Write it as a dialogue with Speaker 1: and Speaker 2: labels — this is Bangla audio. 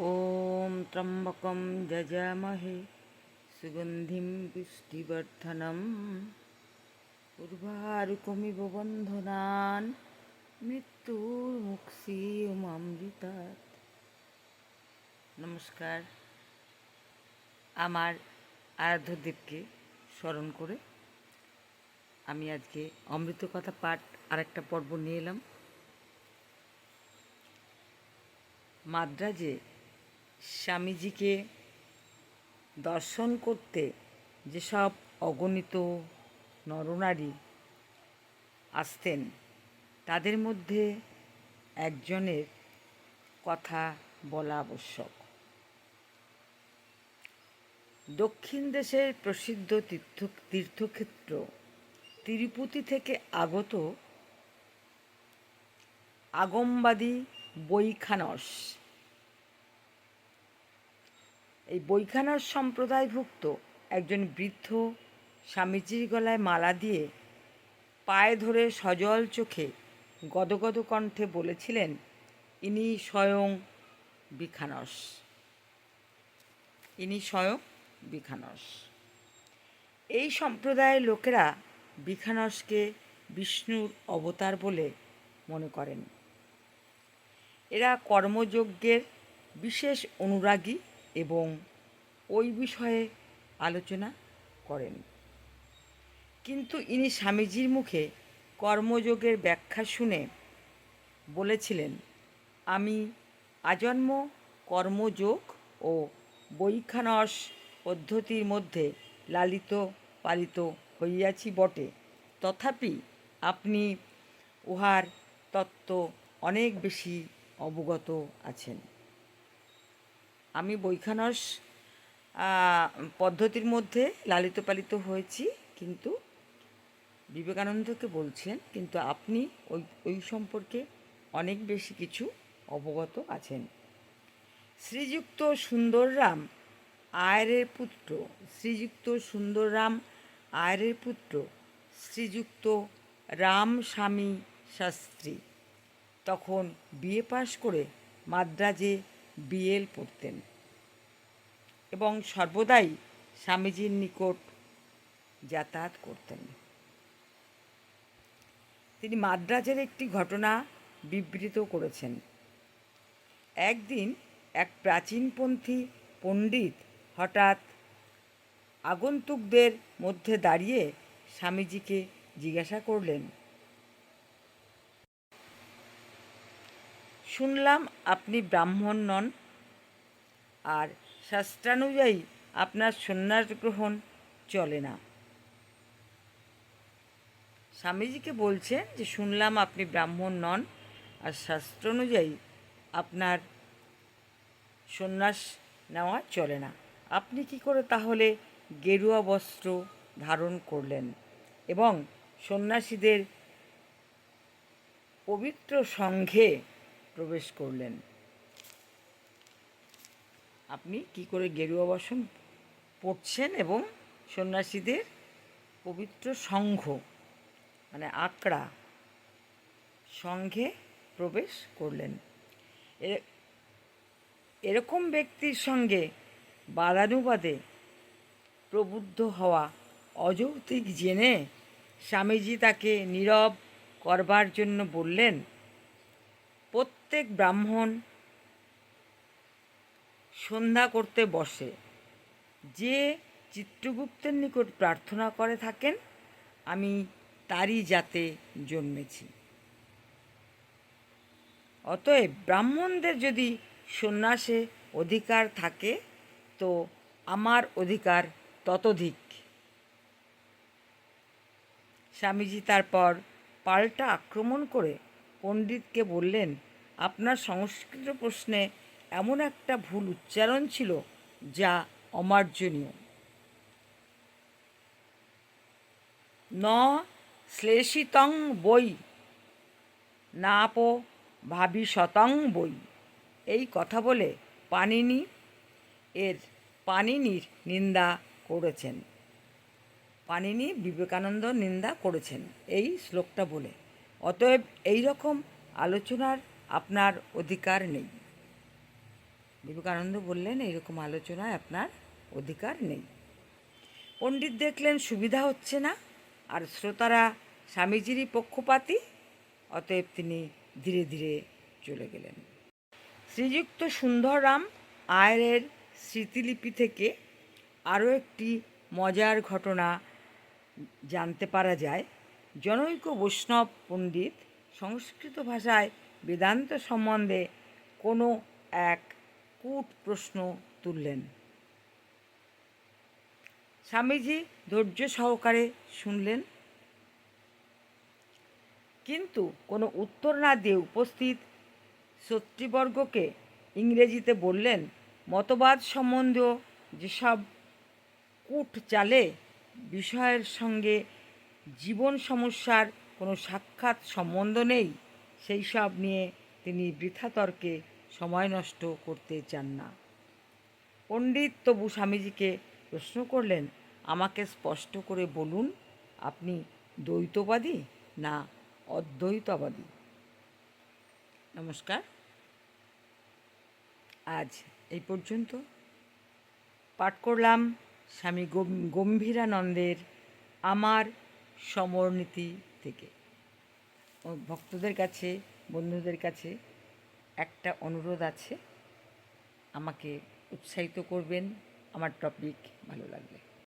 Speaker 1: ॐ त्र्यम्बकं যজামহে সুগন্ধিं পুষ্টিবর্ধনম উর্বারুকমিব বন্ধনান মৃত্যুর মুক্ষীয়মৃতাৎ নমস্কার আমার আরাধ্যদেবকে স্মরণ করে আমি আজকে অমৃত কথা পাঠ আরেকটা পর্ব নিয়ে এলাম মাদ্রাজে স্বামীজিকে দর্শন করতে যেসব অগণিত নরনারী আসতেন, তাদের মধ্যে একজনের কথা বলা আবশ্যক। দক্ষিণ দেশের প্রসিদ্ধ তীর্থ, তীর্থক্ষেত্র তিরুপতি থেকে আগত আগমবাদী বৈখানস এই বৈখানস সম্প্রদায়ভুক্ত একজন বৃদ্ধ স্বামীজির গলায় মালা দিয়ে পায়ে ধরে সজল চোখে গদগদ কণ্ঠে বলেছিলেন, ইনি স্বয়ং বিখানস। ইনি স্বয়ং বিখানস। এই সম্প্রদায়ের লোকেরা বিখানসকে বিষ্ণুর অবতার বলে মনে করেন। এরা কর্মযজ্ঞের বিশেষ অনুরাগী এবং ওই বিষয়ে আলোচনা করেন। কিন্তু ইনি স্বামীজির মুখে কর্মযোগের ব্যাখ্যা শুনে বলেছিলেন, আমি আজন্ম কর্মযোগ ও বৈখানস পদ্ধতির মধ্যে লালিত পালিত হইয়াছি বটে। তথাপি আপনি উহার তত্ত্ব অনেক বেশি অবগত আছেন। আমি বৈখানস পদ্ধতির মধ্যে লালিত পালিত হয়েছি, কিন্তু বিবেকানন্দকে বলছেন, কিন্তু আপনি ওই ওই সম্পর্কে অনেক বেশি কিছু অবগত আছেন। শ্রীযুক্ত সুন্দররাম আয়রের পুত্র, শ্রীযুক্ত সুন্দররাম আয়রের পুত্র, শ্রীযুক্ত রাম স্বামী শাস্ত্রী। তখন বিএ পাশ করে মাদ্রাজে বিএল পড়তেন। এবং সর্বদাই স্বামীজির নিকট যাতায়াত করতেন। তিনি মাদ্রাজের একটি ঘটনা বিবৃত করেছেন। একদিন এক প্রাচীনপন্থী পণ্ডিত হঠাৎ আগন্তুকদের মধ্যে দাঁড়িয়ে স্বামীজিকে জিজ্ঞাসা করলেন শুনলাম আপনি ব্রাহ্মণ নন। আর শাস্ত্রানুযায়ী আপনার সন্ন্যাস গ্রহণ চলে না। স্বামীজিকে বলছেন যে, শুনলাম আপনি ব্রাহ্মণ নন, আর শাস্ত্র অনুযায়ী আপনার সন্ন্যাস নেওয়া চলে না। আপনি কি করে তাহলে গেরুয়া বস্ত্র ধারণ করলেন এবং সন্ন্যাসীদের পবিত্র সংঘে প্রবেশ করলেন। আপনি কি করে গেরুয়া বসন পড়ছেন এবং সন্ন্যাসীদের পবিত্র সংঘ মানে আকড়া সংঘে প্রবেশ করলেন? এরকম ব্যক্তির সঙ্গে বাদানুবাদে প্রবুদ্ধ হওয়া অযৌক্তিক জেনে স্বামীজি তাকে নীরব করবার জন্য বললেন প্রত্যেক ব্রাহ্মণ সন্ধ্যা করতে বসে। যে চিত্রগুপ্তের নিকট প্রার্থনা করে থাকেন, আমি তারই যাতে জন্মেছি। অতএব ব্রাহ্মণদের যদি সন্ন্যাসে অধিকার থাকে, তো আমার অধিকার ততোধিক। স্বামীজি তারপর পাল্টা আক্রমণ করে পণ্ডিতকে বললেন, আপনার সংস্কৃত প্রশ্নে এমন একটা ভুল উচ্চারণ ছিল যা অমার্জনীয়। ন শ্লেষিতং বই নাপ ভাবি শতং বই এই কথা বলে পানিনি এর পানিনির নিন্দা করেছেন। পানিনি বিবেকানন্দ নিন্দা করেছেন। এই শ্লোকটা বলে। অতএব এই রকম আলোচনার আপনার অধিকার নেই। বিবেকানন্দ বললেন এরকম আলোচনায় আপনার অধিকার নেই। পণ্ডিত দেখলেন, সুবিধা হচ্ছে না, আর শ্রোতারা স্বামীজিরই পক্ষপাতী, অতএব তিনি ধীরে ধীরে চলে গেলেন। শ্রীযুক্ত সুন্দররাম আয়ের স্মৃতিলিপি থেকে আরও একটি মজার ঘটনা জানতে পারা যায়। জনৈক বৈষ্ণব পণ্ডিত সংস্কৃত ভাষায় বেদান্ত সম্বন্ধে কোনো এক কূট প্রশ্ন তুললেন। স্বামীজি ধৈর্য সহকারে শুনলেন। কিন্তু কোনো উত্তর না দিয়ে উপস্থিত শত্রীবর্গকে ইংরেজিতে বললেন, মতবাদ সম্বন্ধীয় যেসব কূট চালে বিষয়ের সঙ্গে জীবন সমস্যার কোনো সাক্ষাৎ সম্বন্ধ নেই, সেই সব নিয়ে তিনি বৃথা তর্কে সময় নষ্ট করতে চান না। পণ্ডিত তবু স্বামীজিকে প্রশ্ন করলেন, আমাকে স্পষ্ট করে বলুন, আপনি দ্বৈতবাদী না অদ্বৈতবাদী? নমস্কার। আজ এই পর্যন্ত। পাঠ করলাম স্বামী গম- গম্ভীরানন্দের আমার সমরনীতি থেকে। ভক্তদের কাছে, বন্ধুদের কাছে একটা অনুরোধ আছে। আমাকে উৎসাহিত করবেন। আমার টপিক ভালো লাগলে